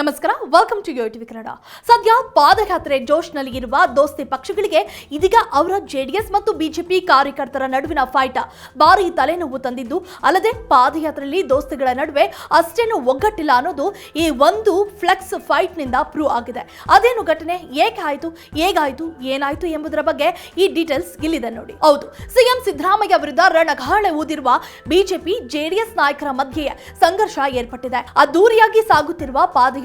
ನಮಸ್ಕಾರ welcome to TV Kannada ಸದ್ಯ ಪಾದಯಾತ್ರೆ ಜೋಶ್ನಲ್ಲಿ ಇರುವ ದೋಸ್ತಿ ಪಕ್ಷಗಳಿಗೆ ಇದೀಗ ಅವರ ಜೆಡಿಎಸ್ ಮತ್ತು ಬಿಜೆಪಿ ಕಾರ್ಯಕರ್ತರ ನಡುವಿನ ಫೈಟ್ ಭಾರಿ ತಲೆನೋವು ತಂದಿದ್ದು, ಅಲ್ಲದೆ ಪಾದಯಾತ್ರೆಯಲ್ಲಿ ದೋಸ್ತಿಗಳ ನಡುವೆ ಅಷ್ಟೇನು ಒಗ್ಗಟ್ಟಿಲ್ಲ ಅನ್ನೋದು ಈ ಒಂದು ಫ್ಲೆಕ್ಸ್ ಫೈಟ್ನಿಂದ ಪ್ರೂವ್ ಆಗಿದೆ. ಅದೇನು ಘಟನೆ, ಏಕೆ ಆಯಿತು, ಹೇಗಾಯಿತು, ಏನಾಯಿತು ಎಂಬುದರ ಬಗ್ಗೆ ಈ ಡೀಟೇಲ್ಸ್ ಇಲ್ಲಿದೆ ನೋಡಿ. ಹೌದು, ಸಿಎಂ ಸಿದ್ದರಾಮಯ್ಯ ವಿರುದ್ಧ ರಣಗಾಳೆ ಊದಿರುವ ಬಿಜೆಪಿ ಜೆಡಿಎಸ್ ನಾಯಕರ ಮಧ್ಯೆ ಸಂಘರ್ಷ ಏರ್ಪಟ್ಟಿದೆ. ಅದ್ದೂರಿಯಾಗಿ ಸಾಗುತ್ತಿರುವ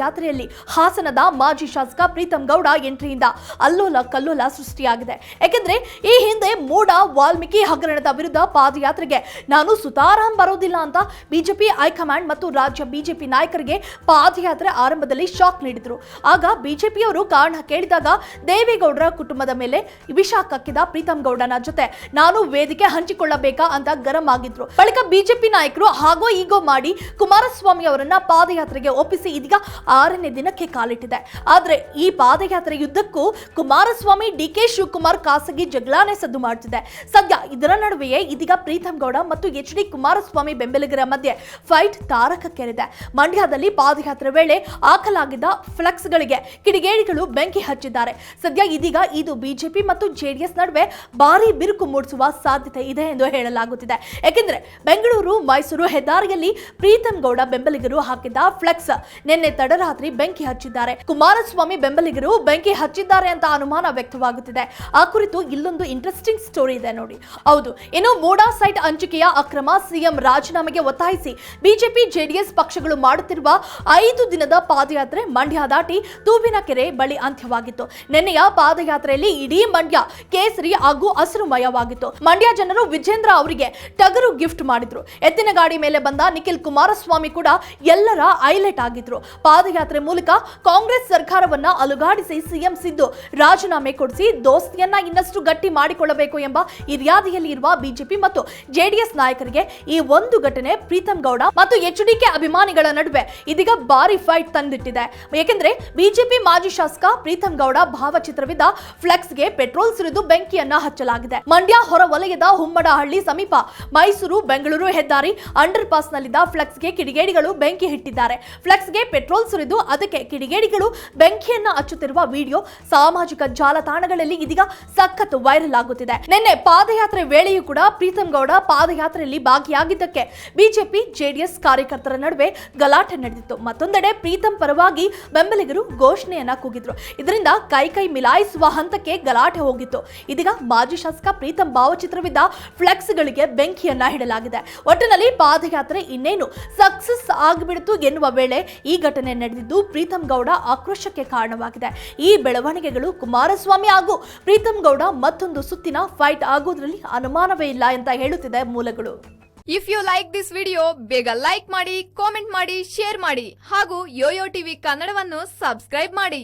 ಪಾದಯಾತ್ರೆಯಲ್ಲಿ ಹಾಸನದ ಮಾಜಿ ಶಾಸಕ ಪ್ರೀತಂ ಗೌಡ ಎಂಟ್ರಿಯಿಂದ ಅಲ್ಲೋಲ ಕಲ್ಲೋಲ ಸೃಷ್ಟಿಯಾಗಿದೆ. ಯಾಕೆಂದ್ರೆ ಈ ಹಿಂದೆ ಮೂಡ, ವಾಲ್ಮೀಕಿ ಹಗರಣದ ವಿರುದ್ಧ ಪಾದಯಾತ್ರೆಗೆ ನಾನು ಸುತಾರಾಮ್ ಬರೋದಿಲ್ಲ ಅಂತ ಬಿಜೆಪಿ ಹೈಕಮಾಂಡ್ ಮತ್ತು ರಾಜ್ಯ ಬಿಜೆಪಿ ನಾಯಕರಿಗೆ ಪಾದಯಾತ್ರೆ ಆರಂಭದಲ್ಲಿ ಶಾಕ್ ನೀಡಿದ್ರು. ಆಗ ಬಿಜೆಪಿಯವರು ಕಾರಣ ಕೇಳಿದಾಗ ದೇವೇಗೌಡರ ಕುಟುಂಬದ ಮೇಲೆ ವಿಷ ಕಕ್ಕಿದ ಪ್ರೀತಂ ಗೌಡನ ಜೊತೆ ನಾನು ವೇದಿಕೆ ಹಂಚಿಕೊಳ್ಳಬೇಕಾ ಅಂತ ಗರಂ ಆಗಿದ್ರು. ಬಳಿಕ ಬಿಜೆಪಿ ನಾಯಕರು ಹಾಗೋ ಈಗೋ ಮಾಡಿ ಕುಮಾರಸ್ವಾಮಿ ಅವರನ್ನ ಪಾದಯಾತ್ರೆಗೆ ಒಪ್ಪಿಸಿ ಇದೀಗ ಆರನೇ ದಿನಕ್ಕೆ ಕಾಲಿಟ್ಟಿದೆ. ಆದರೆ ಈ ಪಾದಯಾತ್ರೆ ಯುದ್ಧಕ್ಕೂ ಕುಮಾರಸ್ವಾಮಿ ಡಿ ಕೆ ಶಿವಕುಮಾರ್ ಖಾಸಗಿ ಜಗಳಾನೆ ಸದ್ದು ಮಾಡ್ತಿದೆ. ಸದ್ಯ ಇದರ ನಡುವೆಯೇ ಇದೀಗ ಪ್ರೀತಂ ಗೌಡ ಮತ್ತು ಎಚ್ ಡಿ ಕುಮಾರಸ್ವಾಮಿ ಬೆಂಬಲಿಗರ ಮಧ್ಯೆ ಫೈಟ್ ತಾರಕಕ್ಕೇರಿದೆ. ಮಂಡ್ಯದಲ್ಲಿ ಪಾದಯಾತ್ರೆ ವೇಳೆ ಹಾಕಲಾಗಿದ್ದ ಫ್ಲೆಕ್ಸ್ಗಳಿಗೆ ಕಿಡಿಗೇಡಿಗಳು ಬೆಂಕಿ ಹಚ್ಚಿದ್ದಾರೆ. ಸದ್ಯ ಇದೀಗ ಇದು ಬಿಜೆಪಿ ಮತ್ತು ಜೆಡಿಎಸ್ ನಡುವೆ ಭಾರಿ ಬಿರುಕು ಮೂಡಿಸುವ ಸಾಧ್ಯತೆ ಇದೆ ಎಂದು ಹೇಳಲಾಗುತ್ತಿದೆ. ಯಾಕೆಂದ್ರೆ ಬೆಂಗಳೂರು, ಮೈಸೂರು ಹೆದ್ದಾರಿಯಲ್ಲಿ ಪ್ರೀತಂ ಗೌಡ ಬೆಂಬಲಿಗರು ಹಾಕಿದ್ದ ಫ್ಲೆಕ್ಸ್. ನಿನ್ನೆ ತಡರಾತ್ರಿ ಬೆಂಕಿ ಹಚ್ಚಿದ್ದಾರೆ. ಕುಮಾರಸ್ವಾಮಿ ಬೆಂಬಲಿಗರು ಬೆಂಕಿ ಹಚ್ಚಿದ್ದಾರೆ ಅಂತ ಅನುಮಾನ ವ್ಯಕ್ತವಾಗುತ್ತಿದೆ. ಆ ಕುರಿತು ಇಲ್ಲೊಂದು ಇಂಟ್ರೆಸ್ಟಿಂಗ್ ಸ್ಟೋರಿ ಇದೆ ನೋಡಿ. ಹೌದು, ಇನ್ನು ಮೋಡಾ ಸೈಟ್ ಹಂಚಿಕೆಯ ಅಕ್ರಮ ಸಿಎಂ ರಾಜೀನಾಮೆಗೆ ಒತ್ತಾಯಿಸಿ ಬಿಜೆಪಿ, ಜೆಡಿಎಸ್ ಪಕ್ಷಗಳು ಮಾಡುತ್ತಿರುವ ಐದು ದಿನದ ಪಾದಯಾತ್ರೆ ಮಂಡ್ಯ ದಾಟಿ ತೂಬಿನಕೆರೆ ಬಳಿ ಅಂತ್ಯವಾಗಿತ್ತು. ನಿನ್ನೆಯ ಪಾದಯಾತ್ರೆಯಲ್ಲಿ ಇಡೀ ಮಂಡ್ಯ ಕೇಸರಿ ಹಾಗೂ ಹಸಿರುಮಯವಾಗಿತ್ತು. ಮಂಡ್ಯ ಜನರು ವಿಜೇಂದ್ರ ಅವರಿಗೆ ಟಗರು ಗಿಫ್ಟ್ ಮಾಡಿದ್ರು. ಎತ್ತಿನ ಗಾಡಿ ಮೇಲೆ ಬಂದ ನಿಖಿಲ್ ಕುಮಾರಸ್ವಾಮಿ ಕೂಡ ಎಲ್ಲರ ಹೈಲೈಟ್ ಆಗಿದ್ರು. ಪಾದಯಾತ್ರೆ ಮೂಲಕ ಕಾಂಗ್ರೆಸ್ ಸರ್ಕಾರವನ್ನ ಅಲುಗಾಡಿಸಿ ಸಿಎಂ ಸಿದ್ದು ರಾಜೀನಾಮೆ ಕೊಡಿಸಿ ದೋಸ್ತಿಯನ್ನ ಇನ್ನಷ್ಟು ಗಟ್ಟಿ ಮಾಡಿಕೊಳ್ಳಬೇಕು ಎಂಬ ಇರ್ಯಾದಿಯಲ್ಲಿ ಇರುವ ಬಿಜೆಪಿ ಮತ್ತು ಜೆಡಿಎಸ್ ನಾಯಕರಿಗೆ ಈ ಒಂದು ಘಟನೆ ಪ್ರೀತಂ ಗೌಡ ಮತ್ತು ಎಚ್ ಡಿಕೆ ಅಭಿಮಾನಿಗಳ ನಡುವೆ ಇದೀಗ ಭಾರಿ ಫೈಟ್ ತಂದಿಟ್ಟಿದೆ. ಏಕೆಂದ್ರೆ ಬಿಜೆಪಿ ಮಾಜಿ ಶಾಸಕ ಪ್ರೀತಂ ಗೌಡ ಭಾವಚಿತ್ರವಿದ್ದ ಫ್ಲೆಕ್ಸ್ಗೆ ಪೆಟ್ರೋಲ್ ಸುರಿದು ಬೆಂಕಿಯನ್ನ ಹಚ್ಚಲಾಗಿದೆ. ಮಂಡ್ಯ ಹೊರ ವಲಯದ ಹುಮ್ಮಡಹಳ್ಳಿ ಸಮೀಪ ಮೈಸೂರು, ಬೆಂಗಳೂರು ಹೆದ್ದಾರಿ ಅಂಡರ್ ಪಾಸ್ ನಲ್ಲಿದ್ದ ಫ್ಲೆಕ್ಸ್ಗೆ ಕಿಡಿಗೇಡಿಗಳು ಬೆಂಕಿ ಇಟ್ಟಿದ್ದಾರೆ ಫ್ಲೆಕ್ಸ್ಗೆ ಪೆಟ್ರೋಲ್ ಅದಕ್ಕೆ ಕಿಡಿಗೇಡಿಗಳು ಬೆಂಕಿಯನ್ನ ಹಚ್ಚುತ್ತಿರುವ ವಿಡಿಯೋ ಸಾಮಾಜಿಕ ಜಾಲತಾಣಗಳಲ್ಲಿ ಇದೀಗ ಸಖತ್ ವೈರಲ್ ಆಗುತ್ತಿದೆ. ನಿನ್ನೆ ಪಾದಯಾತ್ರೆ ವೇಳೆಯೂ ಕೂಡ ಪ್ರೀತಂ ಗೌಡ ಪಾದಯಾತ್ರೆಯಲ್ಲಿ ಭಾಗಿಯಾಗಿದ್ದಕ್ಕೆ ಬಿಜೆಪಿ, ಜೆಡಿಎಸ್ ಕಾರ್ಯಕರ್ತರ ನಡುವೆ ಗಲಾಟೆ ನಡೆದಿತ್ತು. ಮತ್ತೊಂದೆಡೆ ಪ್ರೀತಂ ಪರವಾಗಿ ಬೆಂಬಲಿಗರು ಘೋಷಣೆಯನ್ನ ಕೂಗಿದ್ರು. ಇದರಿಂದ ಕೈ ಕೈ ಮಿಲಾಯಿಸುವ ಹಂತಕ್ಕೆ ಗಲಾಟೆ ಹೋಗಿತ್ತು. ಇದೀಗ ಮಾಜಿ ಶಾಸಕ ಪ್ರೀತಂ ಭಾವಚಿತ್ರವಿದ್ದ ಫ್ಲೆಕ್ಸ್ಗಳಿಗೆ ಬೆಂಕಿಯನ್ನ ಹಿಡಲಾಗಿದೆ. ಒಟ್ಟಿನಲ್ಲಿ ಪಾದಯಾತ್ರೆ ಇನ್ನೇನು ಸಕ್ಸಸ್ ಆಗಿಬಿಡಿತು ಎನ್ನುವ ವೇಳೆ ಈ ಘಟನೆ ನಡೆದಿದ್ದು ಪ್ರೀತಂ ಗೌಡ ಆಕ್ರೋಶಕ್ಕೆ ಕಾರಣವಾಗಿದೆ. ಈ ಬೆಳವಣಿಗೆಗಳು ಕುಮಾರಸ್ವಾಮಿ ಹಾಗೂ ಪ್ರೀತಂ ಗೌಡ ಮತ್ತೊಂದು ಸುತ್ತಿನ ಫೈಟ್ ಆಗೋದ್ರಲ್ಲಿ ಅನುಮಾನವೇ ಇಲ್ಲ ಅಂತ ಹೇಳುತ್ತಿದೆ ಮೂಲಗಳು. If you like this video ಬೇಗ ಲೈಕ್ ಮಾಡಿ ಕಾಮೆಂಟ್ ಮಾಡಿ ಶೇರ್ ಮಾಡಿ ಹಾಗೂ ಯೋಯೋ ಟಿವಿ ಕನ್ನಡವನ್ನು ಸಬ್ಸ್ಕ್ರೈಬ್ ಮಾಡಿ.